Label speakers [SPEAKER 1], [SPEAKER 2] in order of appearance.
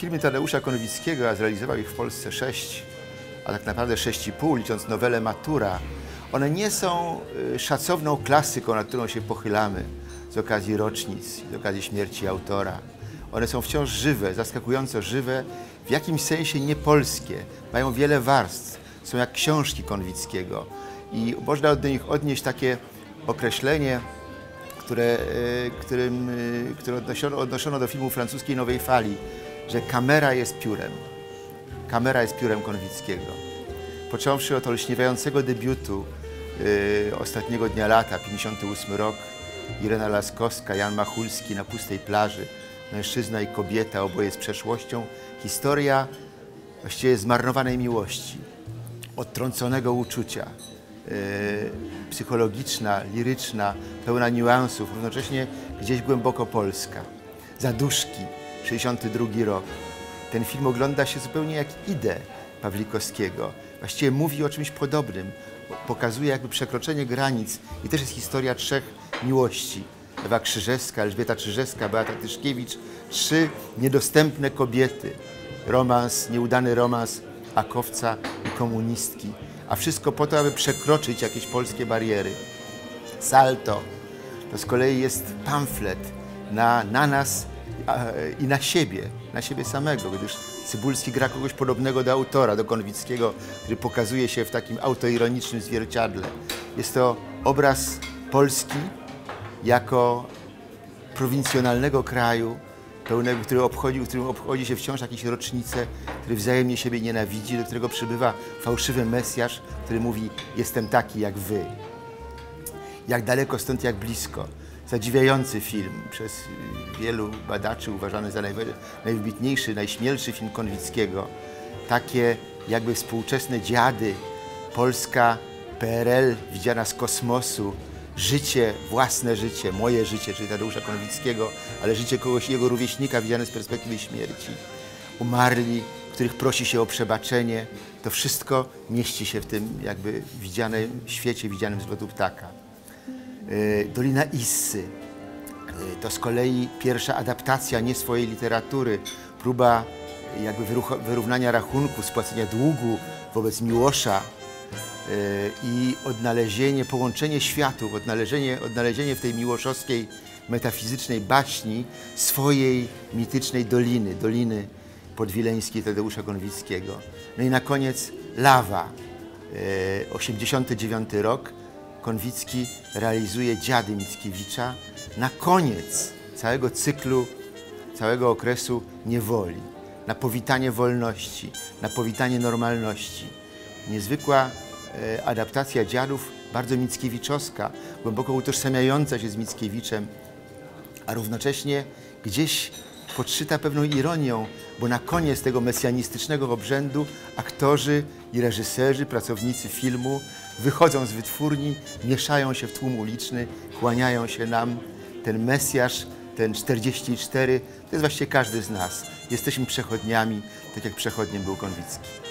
[SPEAKER 1] filmy Tadeusza Konwickiego, a zrealizował ich w Polsce sześć, a tak naprawdę sześć i pół, licząc nowelę Matura, one nie są y, szacowną klasyką, nad którą się pochylamy z okazji rocznic, z okazji śmierci autora. One są wciąż żywe, zaskakująco żywe, w jakimś sensie niepolskie, mają wiele warstw, są jak książki Konwickiego i można do nich odnieść takie określenie, które, y, którym, y, które odnosiono, odnoszono do filmu francuskiej Nowej Fali, że kamera jest piórem. Kamera jest piórem Konwickiego. Począwszy od olśniewającego debiutu yy, ostatniego dnia lata, 58 rok, Irena Laskowska, Jan Machulski na pustej plaży, mężczyzna i kobieta, oboje z przeszłością, historia właściwie zmarnowanej miłości, odtrąconego uczucia, yy, psychologiczna, liryczna, pełna niuansów, równocześnie gdzieś głęboko polska. Zaduszki, 62 rok. Ten film ogląda się zupełnie jak ideę Pawlikowskiego. Właściwie mówi o czymś podobnym. Pokazuje jakby przekroczenie granic i też jest historia trzech miłości. Ewa Krzyżewska, Elżbieta Krzyżewska, Beata Tyszkiewicz. Trzy niedostępne kobiety. Romans, nieudany romans akowca i komunistki. A wszystko po to, aby przekroczyć jakieś polskie bariery. Salto to z kolei jest pamflet na, na nas i na siebie, na siebie samego, gdyż Cybulski gra kogoś podobnego do autora, do Konwickiego, który pokazuje się w takim autoironicznym zwierciadle. Jest to obraz Polski jako prowincjonalnego kraju, pełnego, który obchodzi, w którym obchodzi się wciąż jakieś rocznice, który wzajemnie siebie nienawidzi, do którego przybywa fałszywy Mesjasz, który mówi jestem taki jak wy. Jak daleko stąd, jak blisko. Zadziwiający film, przez wielu badaczy uważany za najwybitniejszy, najśmielszy film Konwickiego. Takie jakby współczesne dziady, Polska, PRL widziana z kosmosu, życie, własne życie, moje życie, czyli Tadeusza Konwickiego, ale życie kogoś jego rówieśnika widziane z perspektywy śmierci. Umarli, których prosi się o przebaczenie. To wszystko mieści się w tym jakby widzianym świecie, widzianym z lotu ptaka. Dolina Issy. To z kolei pierwsza adaptacja nie swojej literatury, próba jakby wyrównania rachunku, spłacenia długu wobec Miłosza i odnalezienie, połączenie światów, odnalezienie, odnalezienie w tej miłoszowskiej metafizycznej baśni swojej mitycznej doliny, doliny podwileńskiej Tadeusza Konwickiego. No i na koniec Lawa, 89 rok, Konwicki realizuje Dziady Mickiewicza na koniec całego cyklu, całego okresu niewoli, na powitanie wolności, na powitanie normalności. Niezwykła e, adaptacja Dziadów, bardzo mickiewiczowska, głęboko utożsamiająca się z Mickiewiczem, a równocześnie gdzieś podszyta pewną ironią, bo na koniec tego mesjanistycznego obrzędu aktorzy i reżyserzy, pracownicy filmu wychodzą z wytwórni, mieszają się w tłum uliczny, kłaniają się nam. Ten Mesjasz, ten 44, to jest właściwie każdy z nas. Jesteśmy przechodniami, tak jak przechodniem był Konwicki.